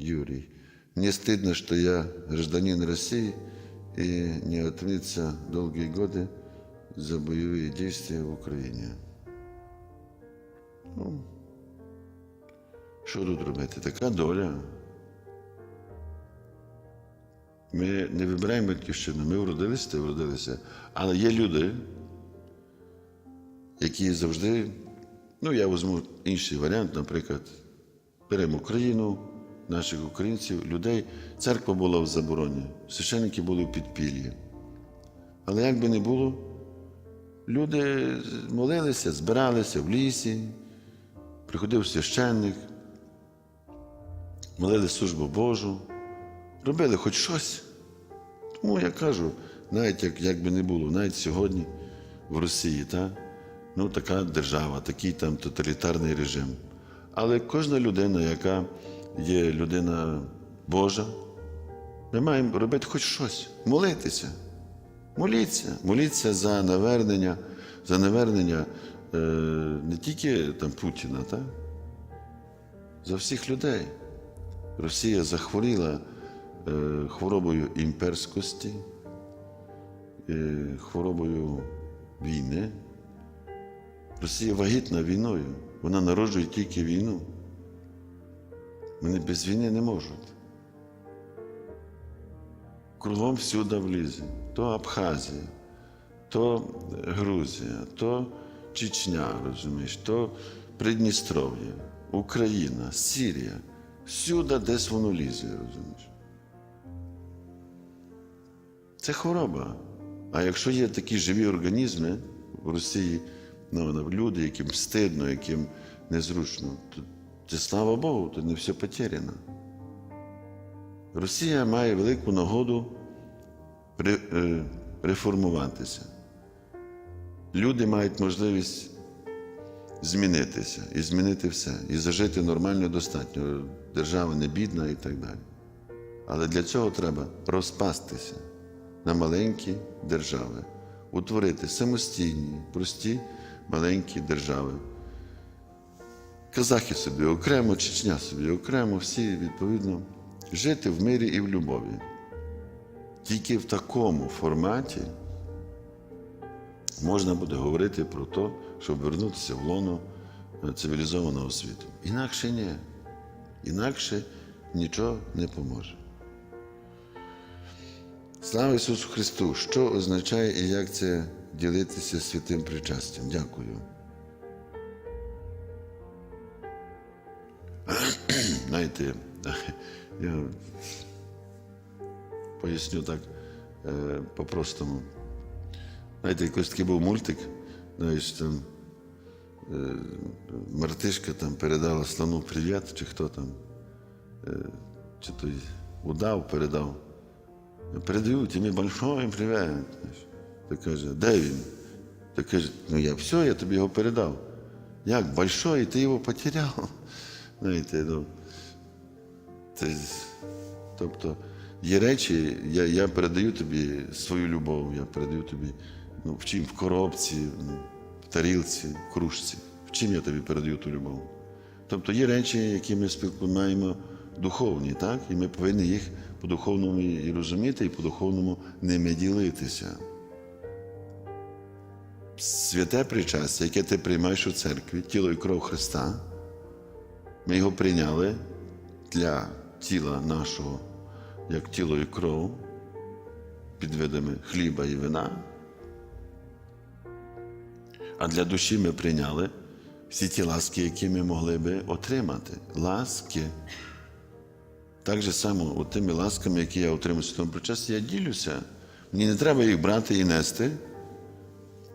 Юрий. Мне стыдно, что я гражданин России и не отвлиться долгие годы за боевые действия в Україні. Ну, що тут робити? Така доля. Ми не вибираємо батьківщину, ми вродилися, ти вродилися. Але є люди, які завжди, ну я візьму інший варіант, наприклад, беремо Україну, наших українців, людей. Церква була в забороні, священники були в підпіллі. Але як би не було, люди молилися, збиралися в лісі, приходив священник, молили службу Божу, робили хоч щось. Тому я кажу, навіть як, як би не було, навіть сьогодні в Росії, та, ну, така держава, такий там тоталітарний режим. Але кожна людина, яка є людина Божа, ми маємо робити хоч щось, молитися. Моліться, моліться за навернення, за навернення е, не тільки там Путіна, та? за всіх людей. Росія захворіла е, хворобою імперськості, е, хворобою війни. Росія вагітна війною. Вона народжує тільки війну. Вони без війни не можуть. Кругом всюди влізе. То Абхазія, то Грузія, то Чечня, розумієш, то Придністров'я, Україна, Сирія. Всюди десь воно лізе, розумієш. Це хвороба. А якщо є такі живі організми в Росії, ну, люди, яким стидно, яким незручно, то це слава Богу, то не все потеряно. Росія має велику нагоду е, реформуватися. Люди мають можливість змінитися і змінити все, і зажити нормально достатньо. Держава не бідна і так далі. Але для цього треба розпастися на маленькі держави, утворити самостійні, прості маленькі держави. Казахи собі окремо, Чечня собі окремо, всі відповідно жити в мирі і в любові. Тільки в такому форматі можна буде говорити про те, щоб вернутися в лоно е, цивілізованого світу. Інакше ні. Інакше нічого не поможе. Слава Ісусу Христу! Що означає і як це ділитися святим причастям? Дякую. Знаєте, я поясню так е, по-простому. Знаєте, якось такий був мультик, знаєш, там е, мартишка там передала слону привіт, чи хто там, е, чи той удав передав. Передаю тобі большой привіт. Та каже, де він? Та каже, ну я все, я тобі його передав. Як большой, ти його потеряв. Знаєте, ну, це, тобто є речі, я, я передаю тобі свою любов, я передаю тобі ну, в чим в коробці, ну, в тарілці, в кружці. В чим я тобі передаю ту любов? Тобто є речі, які ми спілкуємо духовні, так? І ми повинні їх по-духовному і розуміти, і по-духовному ними ділитися. Святе причастя, яке ти приймаєш у церкві, тіло і кров Христа, ми його прийняли для тіла нашого, як тіло і кров, під видами хліба і вина. А для душі ми прийняли всі ті ласки, які ми могли би отримати. Ласки. Так же само, от тими ласками, які я отримую в святому причасті, я ділюся. Мені не треба їх брати і нести.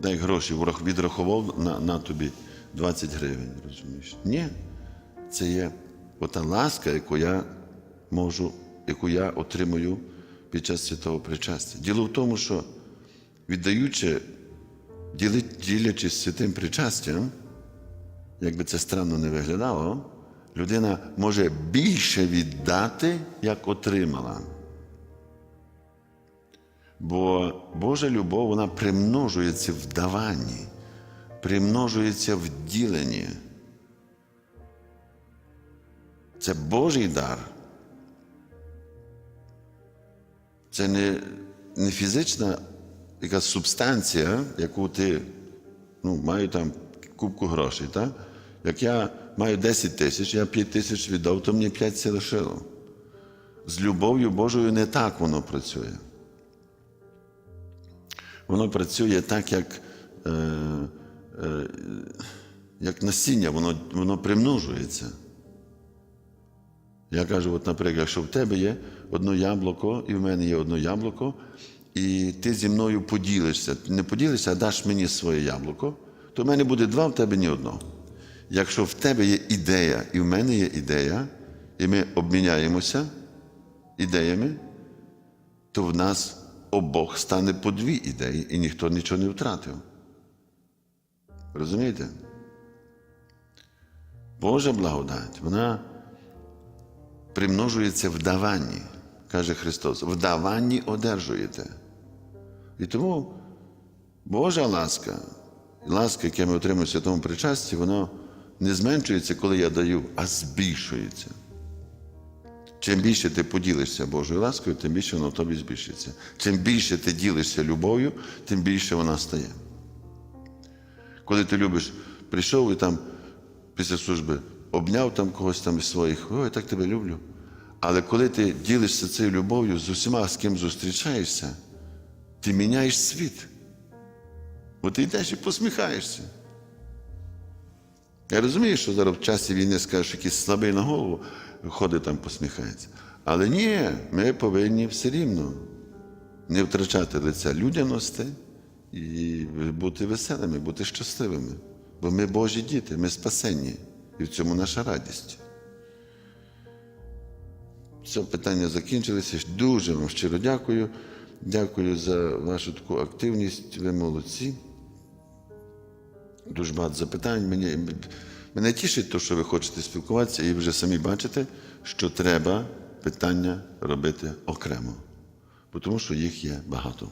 Дай гроші, відрахував на, на тобі 20 гривень, розумієш? Ні. Це є ота ласка, яку я можу, яку я отримую під час святого причастя. Діло в тому, що віддаючи, ділячись святим причастям, як би це странно не виглядало, людина може більше віддати, як отримала. Бо Божа любов вона примножується в даванні, примножується в діленні. Це Божий дар, Це не, не фізична якась субстанція, яку ти ну, маю там кубку грошей. Так? Як я маю 10 тисяч, я 5 тисяч віддав, то мені 5 це лишило. З любов'ю Божою не так воно працює. Воно працює так, як, е, е, як насіння, воно, воно примножується. Я кажу, от, наприклад, якщо в тебе є одно яблуко, і в мене є одно яблуко, і ти зі мною поділишся, не поділишся, а даш мені своє яблуко, то в мене буде два, в тебе ні одного. Якщо в тебе є ідея, і в мене є ідея, і ми обміняємося ідеями, то в нас обох стане по дві ідеї, і ніхто нічого не втратив. Розумієте? Божа благодать, вона примножується в даванні, каже Христос. В даванні одержуєте. І тому Божа ласка, ласка, яку ми отримуємо в святому причасті, воно не зменшується, коли я даю, а збільшується. Чим більше ти поділишся Божою ласкою, тим більше воно в тобі збільшиться. Чим більше ти ділишся любов'ю, тим більше вона стає. Коли ти любиш, прийшов і там після служби обняв там когось там із своїх, ой, я так тебе люблю. Але коли ти ділишся цією любов'ю з усіма, з ким зустрічаєшся, ти міняєш світ. Бо ти йдеш і посміхаєшся. Я розумію, що зараз в часі війни скажеш, якийсь слабий на голову, ходить там посміхається. Але ні, ми повинні все рівно не втрачати лиця людяності і бути веселими, бути щасливими. Бо ми Божі діти, ми спасенні, і в цьому наша радість. Все, питання закінчилися. Дуже вам щиро дякую. Дякую за вашу таку активність. Ви молодці. Дуже багато запитань. Мені, мене тішить те, що ви хочете спілкуватися, і вже самі бачите, що треба питання робити окремо, тому що їх є багато.